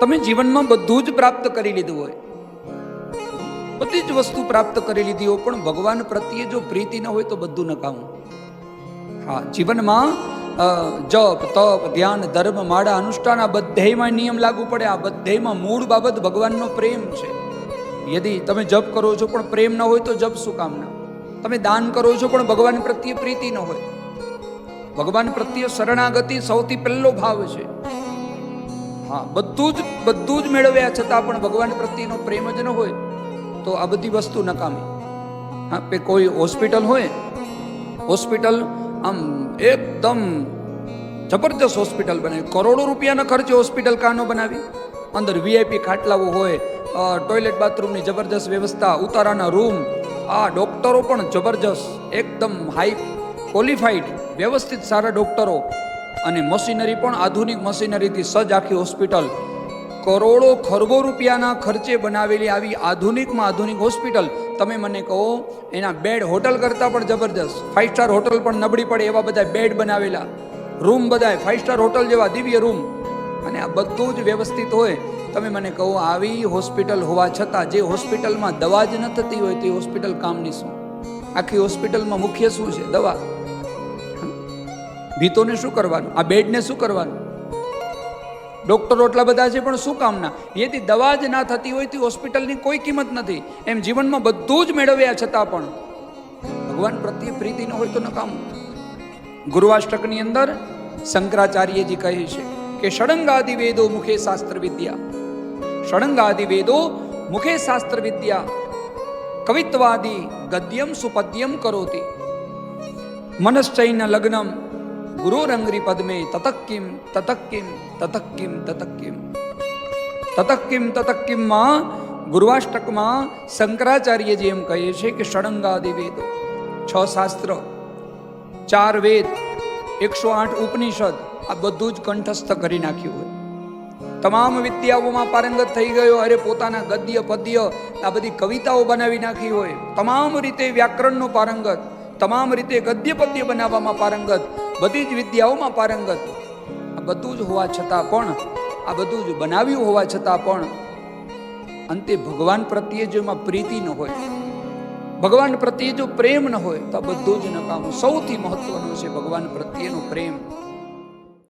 તમે જીવનમાં બધું જ પ્રાપ્ત કરી લીધું હોય. બધી જ વસ્તુ પ્રાપ્ત કરી લીધી હોય, પણ ભગવાન પ્રત્યે જો પ્રીતિ ન હોય તો બધું નકામું. હા, જીવનમાં જપ, તપ, ધ્યાન, ધર્મ, માળા, અનુષ્ઠાન, આ બધેમાં નિયમ લાગુ પડે. આ બધેમાં મૂળ બાબત ભગવાનનો પ્રેમ છે. યદી તમે જપ કરો છો પણ પ્રેમ ન હોય તો જપ શું કામના તમે દાન કરો છો પણ ભગવાન પ્રત્યે પ્રીતિ ન હોય. ભગવાન પ્રત્યે શરણાગતિ સૌથી પહેલો ભાવ છે. હા, બધું જ બધું જ મેળવ્યા છતાં પણ ભગવાન પ્રત્યેનો પ્રેમ જ ન હોય, તો આ બધી વસ્તુ નકામી. હા, પે કોઈ હોસ્પિટલ હોય, હોસ્પિટલ આમ એકદમ જબરજસ્ત હોસ્પિટલ બનાવી, કરોડો રૂપિયાના ખર્ચે હોસ્પિટલ કાનો બનાવી, અંદર વીઆઈપી ખાટલાઓ હોય ટોયલેટ બાથરૂમની જબરજસ્ત વ્યવસ્થા, ઉતારાના રૂમ, આ ડોક્ટરો પણ જબરજસ્ત, એકદમ હાઈ ક્વોલિફાઈડ, વ્યવસ્થિત સારા ડોક્ટરો અને મશીનરી પણ આધુનિક મશીનરીથી સજ્જ આખી હોસ્પિટલ. કરોડો ખરબો રૂપિયાના ખર્ચે બનાવેલી આવી આધુનિકમાં આધુનિક હોસ્પિટલ. તમે મને કહો, એના બેડ હોટલ કરતાં પણ જબરજસ્ત. ફાઇવ સ્ટાર હોટલ પણ નબળી પડે એવા બધા બેડ બનાવેલા. રૂમ બધાય ફાઇવ સ્ટાર હોટલ જેવા દિવ્ય રૂમ અને આ બધું જ વ્યવસ્થિત હોય. તમે મને કહો, આવી હોસ્પિટલ હોવા છતાં જે હોસ્પિટલમાં દવા જ ન થતી હોય તે હોસ્પિટલ કામની શું? આખી હોસ્પિટલમાં મુખ્ય શું છે? દવા. ભીતોને શું કરવાનું? આ બેડને શું કરવાનું? ડોક્ટરો એટલા બધા છે પણ શું કામના? એથી દવા જ ના થતી હોય તો હોસ્પિટલની કોઈ કિંમત નથી. એમ જીવનમાં બધું જ મેળવ્યા છતાં પણ. ભગવાન પ્રત્યે પ્રીતિ ન હોય તો નકામું. ગુરુવાષ્ટકની અંદર શંકરાચાર્યજી કહે છે કે ષડંગાદિ વેદો મુખે શાસ્ત્ર વિદ્યા ષડંગાદિ વેદો મુખે શાસ્ત્ર વિદ્યા કવિત્વાદિ ગદ્યમ સુપદ્યમ કરોતિ. મનશ્ચૈન લગ્નમ ગુરુરંગ્રી પદ્મે તતક્કિમ તતક્કિમ તતક્કિમ તતક્કિમ તતક્કિમ તતક્કિમમાં ગુરુવાષ્ટકમાં શંકરાચાર્યજી એમ કહે છે કે ષડંગાદિ વેદો છ શાસ્ત્ર ચાર વેદ એકસો આઠ ઉપનિષદ આ બધું જ કંઠસ્થ કરી નાખ્યું હોય તમામ વિદ્યાઓમાં પારંગત થઈ ગયો અરે પોતાના ગદ્ય પદ્ય આ બધી કવિતાઓ બનાવી નાખી હોય તમામ રીતે વ્યાકરણનો પારંગત તમામ રીતે ગદ્ય પદ્ય બનાવવામાં પારંગત, બધી જ વિદ્યાઓમાં પારંગત. આ બધું જ હોવા છતાં પણ, આ બધું જ બનાવ્યું હોવા છતાં પણ, અંતે ભગવાન પ્રત્યે જો એમાં પ્રીતિ ન હોય. ભગવાન પ્રત્યે જો પ્રેમ ન હોય, તો આ બધું જ નકામું. સૌથી મહત્વનું છે ભગવાન પ્રત્યેનો પ્રેમ.